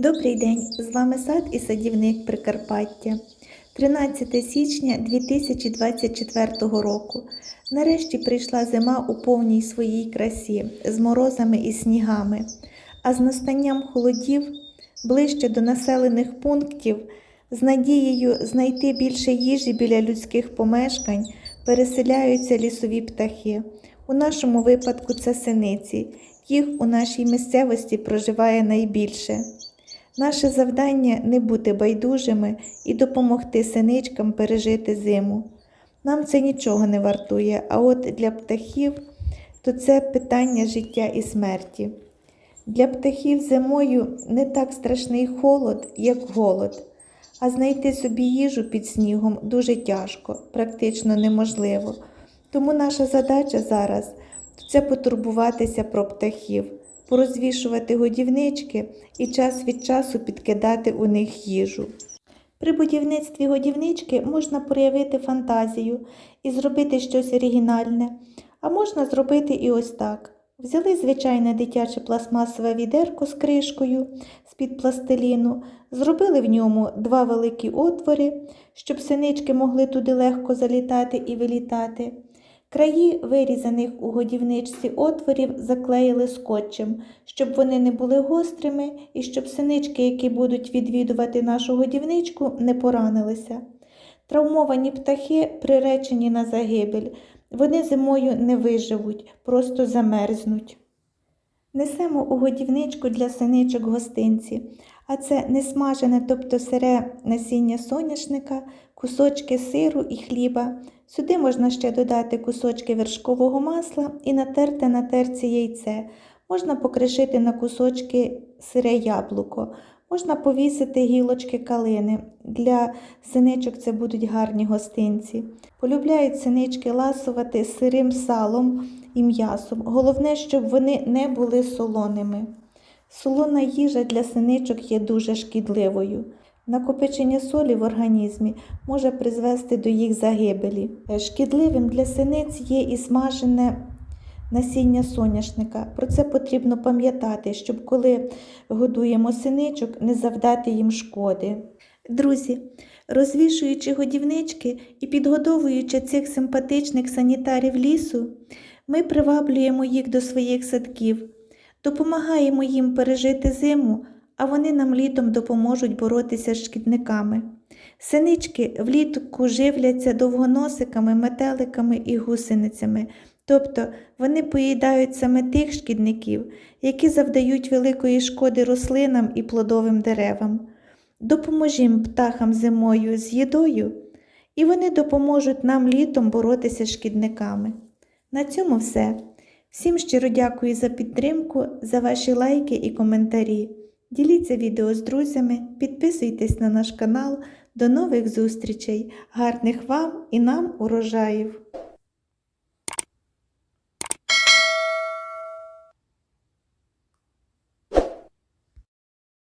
Добрий день! З вами сад і садівник Прикарпаття. 13 січня 2024 року. Нарешті прийшла зима у повній своїй красі з морозами і снігами, а з настанням холодів ближче до населених пунктів, з надією знайти більше їжі біля людських помешкань переселяються лісові птахи. У нашому випадку це синиці. Їх у нашій місцевості проживає найбільше. Наше завдання не бути байдужими і допомогти синичкам пережити зиму. Нам це нічого не вартує, а от для птахів то це питання життя і смерті. Для птахів зимою не так страшний холод, як голод, а знайти собі їжу під снігом дуже тяжко, практично неможливо. Тому наша задача зараз це потурбуватися про птахів, порозвішувати годівнички і час від часу підкидати у них їжу. При будівництві годівнички можна проявити фантазію і зробити щось оригінальне, а можна зробити і ось так. Взяли звичайне дитяче пластмасове відерко з кришкою з-під пластиліну, зробили в ньому два великі отвори, щоб синички могли туди легко залітати і вилітати. Краї вирізаних у годівничці отворів заклеїли скотчем, щоб вони не були гострими і щоб синички, які будуть відвідувати нашу годівничку, не поранилися. Травмовані птахи приречені на загибель. Вони зимою не виживуть, просто замерзнуть. Несемо у годівничку для синичок гостинці, а це несмажене, тобто сире насіння соняшника, кусочки сиру і хліба. Сюди можна ще додати кусочки вершкового масла і натерте на терці яйце. Можна покришити на кусочки сире яблуко, можна повісити гілочки калини. Для синичок це будуть гарні гостинці. Полюбляють синички ласувати сирим салом і м'ясом. Головне, щоб вони не були солоними. Солона їжа для синичок є дуже шкідливою. Накопичення солі в організмі може призвести до їх загибелі. Шкідливим для синиць є і смажене насіння соняшника. Про це потрібно пам'ятати, щоб коли годуємо синичок, не завдати їм шкоди. Друзі, розвішуючи годівнички і підгодовуючи цих симпатичних санітарів лісу, ми приваблюємо їх до своїх садків, допомагаємо їм пережити зиму, а вони нам літом допоможуть боротися з шкідниками. Синички влітку живляться довгоносиками, метеликами і гусеницями, тобто вони поїдають саме тих шкідників, які завдають великої шкоди рослинам і плодовим деревам. Допоможімо птахам зимою з їдою, і вони допоможуть нам літом боротися з шкідниками. На цьому все. Всім щиро дякую за підтримку, за ваші лайки і коментарі. Діліться відео з друзями, підписуйтесь на наш канал. До нових зустрічей, гарних вам і нам урожаїв!